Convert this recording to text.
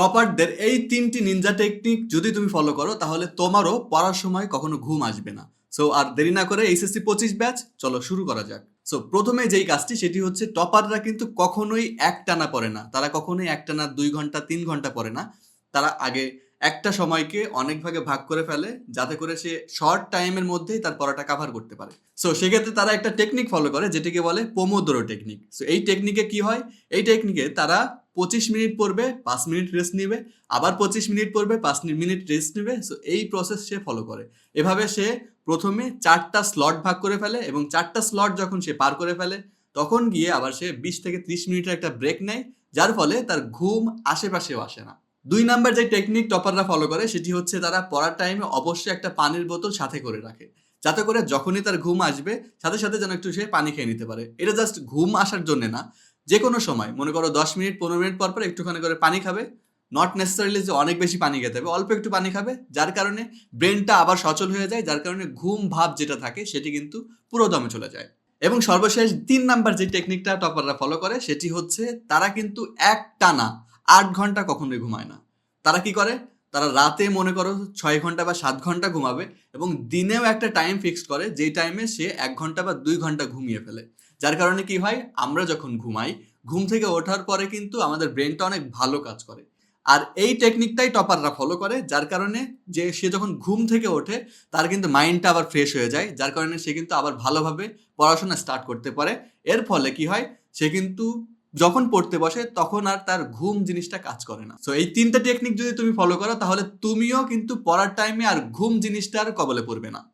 টপারদের এই তিনটি Ninja technique যদি তুমি ফলো করো, তাহলে তোমারও পড়ার সময় কখনো ঘুম আসবে না। সো আর দেরি না করে এইচএসসি পঁচিশ ব্যাচ, চলো শুরু করা যাক। সো প্রথমে যেই কাজটি, সেটি হচ্ছে টপাররা কিন্তু কখনোই একটানা পড়ে না। তারা কখনোই একটানা, দুই ঘণ্টা, তিন ঘণ্টা পড়ে না। তারা আগে একটা সময়কে অনেক ভাগে ভাগ করে ফেলে, যাতে করে সে শর্ট টাইমের মধ্যেই তার পড়াটা কাভার করতে পারে। সো সেক্ষেত্রে তারা একটা টেকনিক ফলো করে, যেটিকে বলে পোমোদোরো টেকনিক সো এই টেকনিকে কি হয়? এই টেকনিকে তারা পঁচিশ মিনিট পড়বে, পাঁচ মিনিট রেস্ট নেবে, আবার পঁচিশ মিনিট পড়বে, পাঁচ মিনিট রেস্ট নেবে। সো এই প্রসেস সে ফলো করে। এভাবে সে প্রথমে চারটা স্লট ভাগ করে ফেলে এবং চারটা স্লট যখন সে পার করে ফেলে, তখন গিয়ে আবার সে বিশ থেকে ত্রিশ মিনিটের একটা ব্রেক নেয়, যার ফলে তার ঘুম আশেপাশেও আসে না। দুই নাম্বার যে টেকনিক টপাররা ফলো করে, সেটি হচ্ছে তারা পড়ার টাইমে অবশ্যই একটা পানির বোতল সাথে করে রাখে। যাতে করে যখনই তার ঘুম আসবে, সাথে সাথে যেন একটু সে পানি খেয়ে নিতে পারে। এটা জাস্ট ঘুম আসার জন্য না। যে কোনো সময়, মনে করো দশ মিনিট, পনেরো মিনিট পর পর একটুখানি করে পানি খাবে। নট নেসেসারিলি যে অনেক বেশি পানি খেতে হবে, অল্প একটু পানি খাবে, যার কারণে ব্রেনটা আবার সচল হয়ে যায়, যার কারণে ঘুম ভাব যেটা থাকে, সেটি কিন্তু পুরো দমে চলে যায়। এবং সর্বশেষ তিন নাম্বার যে টেকনিকটা টপাররা ফলো করে, সেটি হচ্ছে তারা কিন্তু এক টানা আট ঘণ্টা কখনোই ঘুমায় না। তারা কি করে? তারা রাতে মনে করো ছয় ঘণ্টা বা সাত ঘণ্টা ঘুমাবে এবং দিনেও একটা টাইম ফিক্সড করে, যেই টাইমে সে এক ঘণ্টা বা দুই ঘণ্টা ঘুমিয়ে ফেলে। যার কারণে কি হয়? আমরা যখন ঘুমাই, ঘুম থেকে ওঠার পরে কিন্তু আমাদের ব্রেনটা অনেক ভালো কাজ করে। আর এই টেকনিকটাই টপাররা ফলো করে, যার কারণে যে সে যখন ঘুম থেকে ওঠে, তার কিন্তু মাইন্ডটা আবার ফ্রেশ হয়ে যায়, যার কারণে সে কিন্তু আবার ভালোভাবে পড়াশোনা স্টার্ট করতে পারে। এর ফলে কি হয়? সে কিন্তু যখন পড়তে বসে, তখন আর তার ঘুম জিনিসটা কাজ করে না। সো এই তিনটা টেকনিক যদি তুমি ফলো করো, তাহলে তুমিও কিন্তু পড়ার টাইমে আর ঘুম জিনিসটার কবলে পড়বে না।